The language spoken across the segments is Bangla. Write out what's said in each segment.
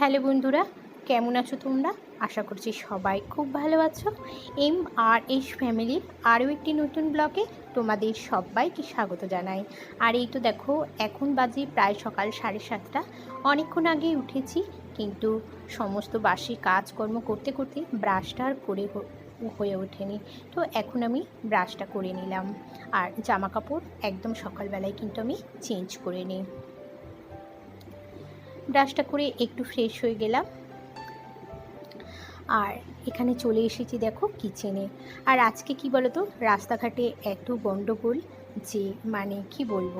হ্যালো বন্ধুরা, কেমন আছো তোমরা? আশা করছি সবাই খুব ভালো আছো। এম আর এইচ ফ্যামিলির আরও একটি নতুন ব্লগে তোমাদের সবাইকে স্বাগত জানাই। আর এই তো দেখো, এখন বাজে প্রায় সকাল সাড়ে সাতটা। অনেকক্ষণ আগে উঠেছি, কিন্তু সমস্ত বাসি কাজকর্ম করতে করতে ব্রাশটা আর করে হয়ে ওঠেনি। তো এখন আমি ব্রাশটা করে নিলাম। আর জামা কাপড় একদম সকালবেলায় কিন্তু আমি চেঞ্জ করে নিই। ব্রাশটা করে একটু ফ্রেশ হয়ে গেলাম। আর এখানে চলে এসেছি দেখো কিচেনে আর আজকে কি বলো তো রাস্তাঘাটে এত গণ্ডগোল যে মানে কি বলব?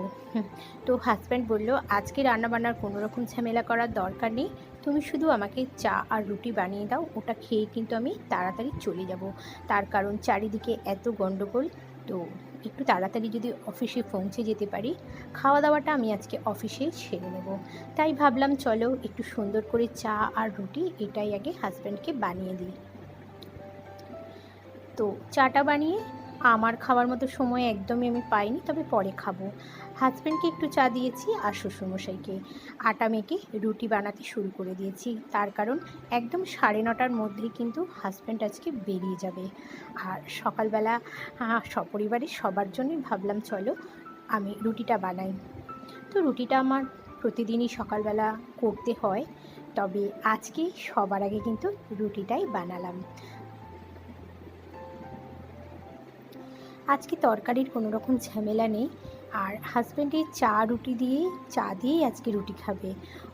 তো হাজব্যান্ড বলল, আজকে রান্নাবান্নার কোনো রকম ঝামেলা করার দরকার নেই। তুমি শুধু আমাকে চা আর রুটি বানিয়ে দাও, ওটা খেয়ে কিন্তু আমি তাড়াতাড়ি চলে যাব। তার কারণ চারিদিকে এত গণ্ডগোল তো একটু তাড়াতাড়ি যদি অফিসে পৌঁছে যেতে পারি খাওয়া দাওয়াটা আমি আজকে অফিসে ছেড়ে নেব। তাই ভাবলাম চলো একটু সুন্দর করে চা আর রুটি এটাই আগে হাজব্যান্ডকে বানিয়ে দিই। তো চাটা বানিয়ে আমার খাওয়ার মতো সময় একদমই আমি পাইনি, তবে পরে খাব। হাজব্যান্ডকে একটু চা দিয়েছি আর শ্বশুরমশাইকে। আটা মেখে রুটি বানাতে শুরু করে দিয়েছি। তার কারণ একদম সাড়ে নটার মধ্যেই কিন্তু হাজব্যান্ড আজকে বেরিয়ে যাবে। আর সকালবেলা সপরিবারে সবার জন্যই ভাবলাম, চলো আমি রুটিটা বানাই। তো রুটিটা আমার প্রতিদিনই সকালবেলা করতে হয়, তবে আজকে সবার আগে কিন্তু রুটিটাই বানালাম। আজকে তরকারির কোনো রকম ঝামেলা নেই। আর হাজব্যান্ডের চা রুটি দিয়ে চা দিয়েই আজকে রুটি খাবে।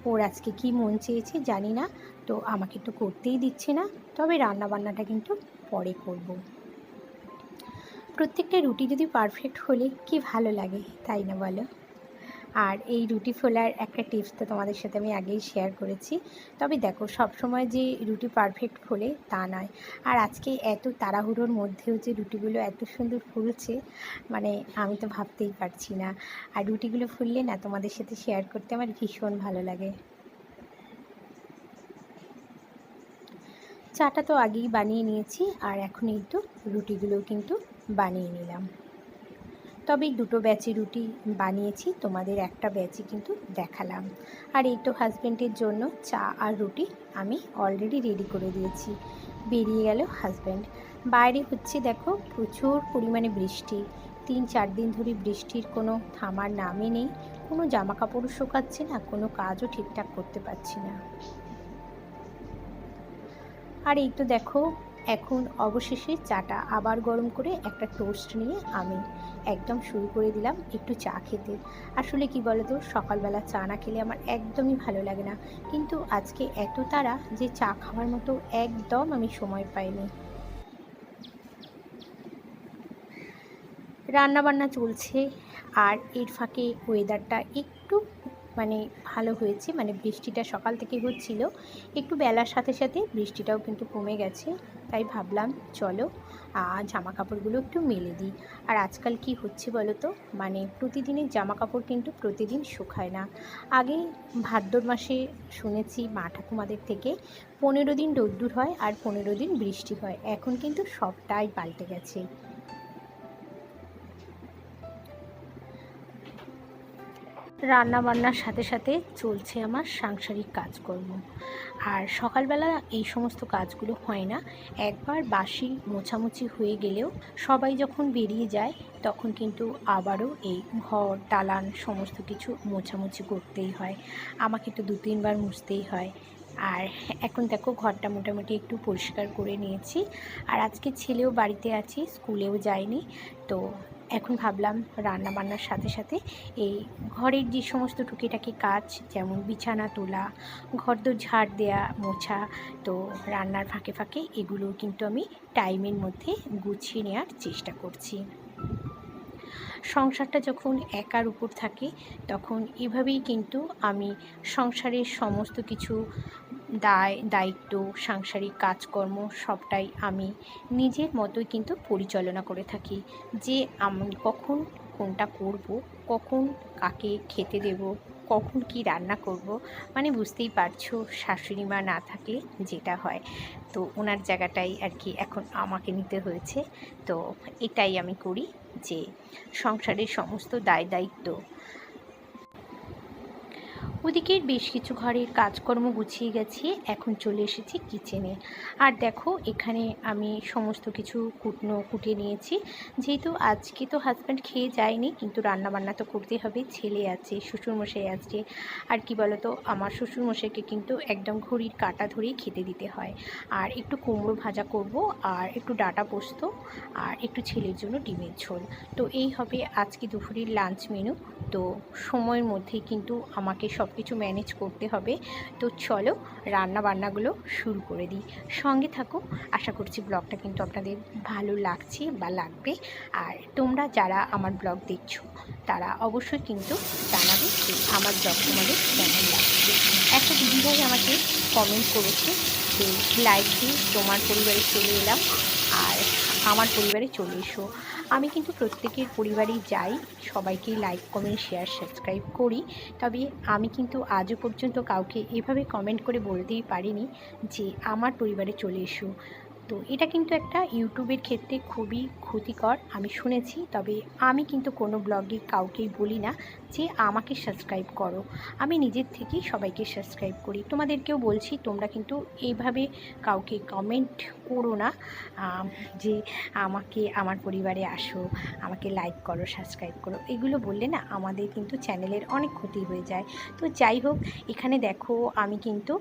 ওর আজকে কি মন চেয়েছে জানি না, তো আমাকে তো করতেই দিচ্ছে না। তবে রান্না বান্নাটা কিন্তু পরে করব। প্রত্যেকটা রুটি যদি পারফেক্ট হলে কি ভালো লাগে, তাই না বলো? আর এই রুটি ফোলার একটা টিপস তো তোমাদের সাথে আমি আগেই শেয়ার করেছি। তবে দেখো সব সময় যে রুটি পারফেক্ট ফোলে তা নয়। আর আজকে এত তাড়াহুড়োর মধ্যেও যে রুটিগুলো এত সুন্দর ফুলছে মানে আমি তো ভাবতেই পারছি না। আর রুটিগুলো ফুললে না তোমাদের সাথে শেয়ার করতে আমার ভীষণ ভালো লাগে। চাটা তো আগেই বানিয়ে নিয়েছি, আর এখন একটু তো রুটিগুলোও কিন্তু বানিয়ে নিলাম। তবে দুটো ব্যাচে রুটি বানিয়েছি, তোমাদের একটা ব্যাচে কিন্তু দেখালাম। আর এই তো হাজব্যান্ডের জন্য চা আর রুটি আমি অলরেডি রেডি করে দিয়েছি। বেরিয়ে গেল হাজব্যান্ড বাইরে হচ্ছে দেখো প্রচুর পরিমাণে বৃষ্টি। তিন চার দিন ধরে বৃষ্টির কোনো থামার নামই নেই। কোনো জামা কাপড়ও শুকাচ্ছে না, কোনো কাজও ঠিকঠাক করতে পারছি না। আর এই তো দেখো এখন অবশেষে চাটা আবার গরম করে একটা টোস্ট নিয়ে আমি একদম শুরু করে দিলাম একটু চা খেতে। আসলে কি বলতো, সকালবেলা চা না খেলে আমার একদমই ভালো লাগে না। কিন্তু আজকে এত তাড়া যে চা খাওয়ার মতো একদম আমি সময় পাইনি। রান্না বান্না চলছে আর এর ফাঁকে ওয়েদারটা একটু মানে ভালো হয়েছে মানে বৃষ্টিটা সকাল থেকে হচ্ছিল। একটু বেলার সাথে সাথে বৃষ্টিটাও কিন্তু কমে গেছে। তাই ভাবলাম, চলো জামা কাপড়গুলো একটু মেলে দিই। আর আজকাল কি হচ্ছে বলো তো মানে প্রতিদিনের জামা কাপড় কিন্তু প্রতিদিন শুকায় না। আগে ভাদ্র মাসে শুনেছি মা ঠাকুমাদের থেকে, পনেরো দিন রোদ্দুর হয় আর পনেরো দিন বৃষ্টি হয়। এখন কিন্তু সবটাই পাল্টে গেছে। রান্না বান্নার সাথে সাথে চলছে আমার সাংসারিক কাজকর্ম। আর সকালবেলা এই সমস্ত কাজগুলো হয় না। একবার বাসি মোছামুছি হয়ে গেলেও সবাই যখন বেরিয়ে যায়, তখন কিন্তু আবারও এই ঘর, দালান সমস্ত কিছু মোছামুছি করতেই হয়। আমাকে তো দু তিনবার মুছতেই হয়। আর এখন দেখো ঘরটা মোটামুটি একটু পরিষ্কার করে নিয়েছি। আর আজকে ছেলেও বাড়িতে আছে, স্কুলেও যায়নি। তো এখন ভাবলাম রান্না বান্নার সাথে সাথে এই ঘরের যে সমস্ত টুকিটাকি কাজ, যেমন বিছানা তোলা ঘর ঘরদোর ঝাড় দেয়া, মোছা, তো রান্নার ফাঁকে ফাঁকে এগুলো কিন্তু আমি টাইমের মধ্যে গুছিয়ে নেওয়ার চেষ্টা করছি। সংসারটা যখন একার উপর থাকে, তখন এভাবেই কিন্তু আমি সংসারের সমস্ত কিছু দায়, দায়িত্ব, সাংসারিক কাজকর্ম সবটাই আমি নিজের মতোই কিন্তু পরিচালনা করে থাকি। যে আমি কখন কোনটা করব, কখন কাকে খেতে দেব, কখন কি রান্না করব মানে বুঝতেই পারছ শাশুড়ি মা না থাকলে যেটা হয়। তো ওনার জায়গাটাই আর কি এখন আমাকে নিতে হয়েছে। তো এটাই আমি করি যে সংসারের সমস্ত দায়, দায়িত্ব ওদিকের বেশ কিছু ঘরের কাজকর্ম গুছিয়ে গেছি, এখন চলে এসেছি কিচেনে আর দেখো, এখানে আমি সমস্ত কিছু কুটনো কুটে নিয়েছি। যেহেতু আজকে তো হাজব্যান্ড খেয়ে যায়নি, কিন্তু রান্না বান্না তো করতে হবে, ছেলে আছে, শ্বশুরমশাই আছে। আর কি বলতো, আমার শ্বশুরমশাইকে কিন্তু একদম ঘড়ির কাটা ধরেই খেতে দিতে হয়। আর একটু কুমড়ো ভাজা করব, আর একটু ডাটা পোস্ত, আর একটু ছেলের জন্য ডিমের ঝোল। তো এই হবে আজকে দুপুরের লাঞ্চ মেনু তো সময়ের মধ্যেই কিন্তু আমাকে সব কিছু ম্যানেজ করতে হবে। তো চলো রান্না বান্নাগুলো শুরু করে দিই। সঙ্গে থাকো, আশা করছি ব্লগটা কিন্তু আপনাদের ভালো লাগছে বা লাগবে। আর তোমরা যারা আমার ব্লগ দেখছ, তারা অবশ্যই কিন্তু জানাবে যে আমার ব্লগ তোমাদের কেমন লাগছে। একটা দিদিভাই আমাকে কমেন্ট করেছে যে লাইক দিয়ে তোমার পরিবারে চলে এলাম, আর আমার পরিবারে চলে এসো। আমি কিন্তু প্রত্যেকের পরিবারেই যাই, সবাইকেই লাইক কমেন্ট শেয়ার সাবস্ক্রাইব করি। তবে আমি কিন্তু আজও পর্যন্ত কাউকে এভাবে কমেন্ট করে বলতেই পারিনি যে আমার পরিবারে চলে এসো। তো এটা কিন্তু একটা ইউটিউবের ক্ষেত্রে খুবই ক্ষতিকর, আমি শুনেছি। তবে আমি কিন্তু কোনো ব্লগে কাউকেই বলি না যে আমাকে সাবস্ক্রাইব করো। আমি নিজের থেকেই সবাইকে সাবস্ক্রাইব করি। তোমাদেরকেও বলছি, তোমরা কিন্তু এইভাবে কাউকে কমেন্ট করো না যে আমাকে, আমার পরিবারে আসো, আমাকে লাইক করো সাবস্ক্রাইব করো। এগুলো বললে না আমাদের কিন্তু চ্যানেলের অনেক ক্ষতি হয়ে যায়। তো যাই হোক, এখানে দেখো আমি কিন্তু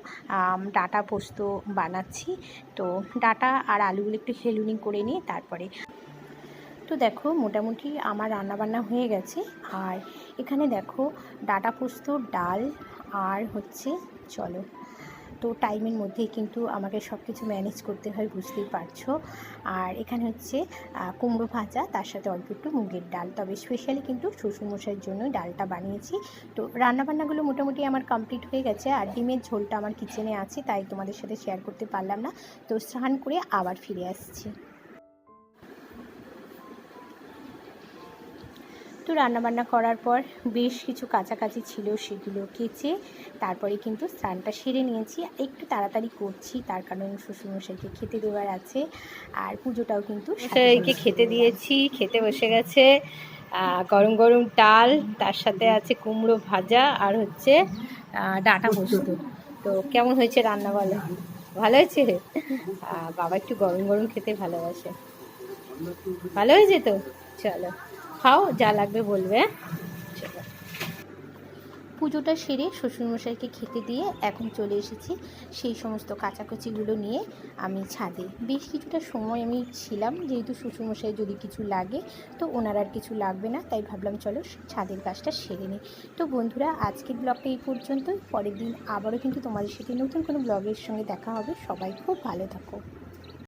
ডাটা পোস্ত বানাচ্ছি। তো ডাটা আর আলুগুলো একটু হেলুনি করে নিয়ে তারপরে। তো দেখো, মোটামুটি আমার রান্নাবান্না হয়ে গেছে। আর এখানে দেখো, ডাটা পোস্ত, ডাল, আর হচ্ছে, চলো। তো টাইমের মধ্যেই কিন্তু আমাকে সব কিছু ম্যানেজ করতে হয়, বুঝতেই পারছ। আর এখানে হচ্ছে কুমড়ো ভাজা, তার সাথে অল্প একটু মুগের ডাল। তবে স্পেশালি কিন্তু শ্বশুরমশাইয়ের জন্য ডালটা বানিয়েছি। তো রান্নাবান্নাগুলো মোটামুটি আমার কমপ্লিট হয়ে গেছে। আর ডিমের ঝোলটা আমার কিচেনে আছে, তাই তোমাদের সাথে শেয়ার করতে পারলাম না। তো স্নান করে আবার ফিরে আসছি। তো রান্নাবান্না করার পর বেশ কিছু কাছাকাছি ছিল সেগুলো কেচে তারপরে কিন্তু স্নানটা সেরে নিয়েছি। একটু তাড়াতাড়ি করছি তার কারণ শ্বশুরমশাইকে খেতে দেওয়ার আছে আর পুজোটাও কিন্তু মশাইকে খেতে দিয়েছি খেতে বসে গেছে। গরম গরম ডাল তার সাথে আছে কুমড়ো ভাজা আর হচ্ছে ডাঁটা পোস্ত। তো কেমন হয়েছে রান্না বলো? ভালো হয়েছে? বাবা একটু গরম গরম খেতে ভালোবাসে। ভালো হয়েছে তো? চলো। খাও, যা লাগবে বলবে? পুজোটা সেরে শ্বশুরমশাইকে খেতে দিয়ে এখন চলে এসেছি। সেই সমস্ত কাচাকুচিগুলো নিয়ে আমি ছাদে। বেশ কিছুটা সময় আমি ছিলাম, যেহেতু শ্বশুরমশাই যদি কিছু লাগে, তো ওনার আর কিছু লাগবে না, তাই ভাবলাম চলো ছাদের কাজটা সেরে নিই। তো বন্ধুরা, আজকের ব্লগটা এই পর্যন্তই। পরের দিন আবারও কিন্তু তোমাদের সাথে নতুন কোনো ব্লগের সঙ্গে দেখা হবে। সবাই খুব ভালো থাকো।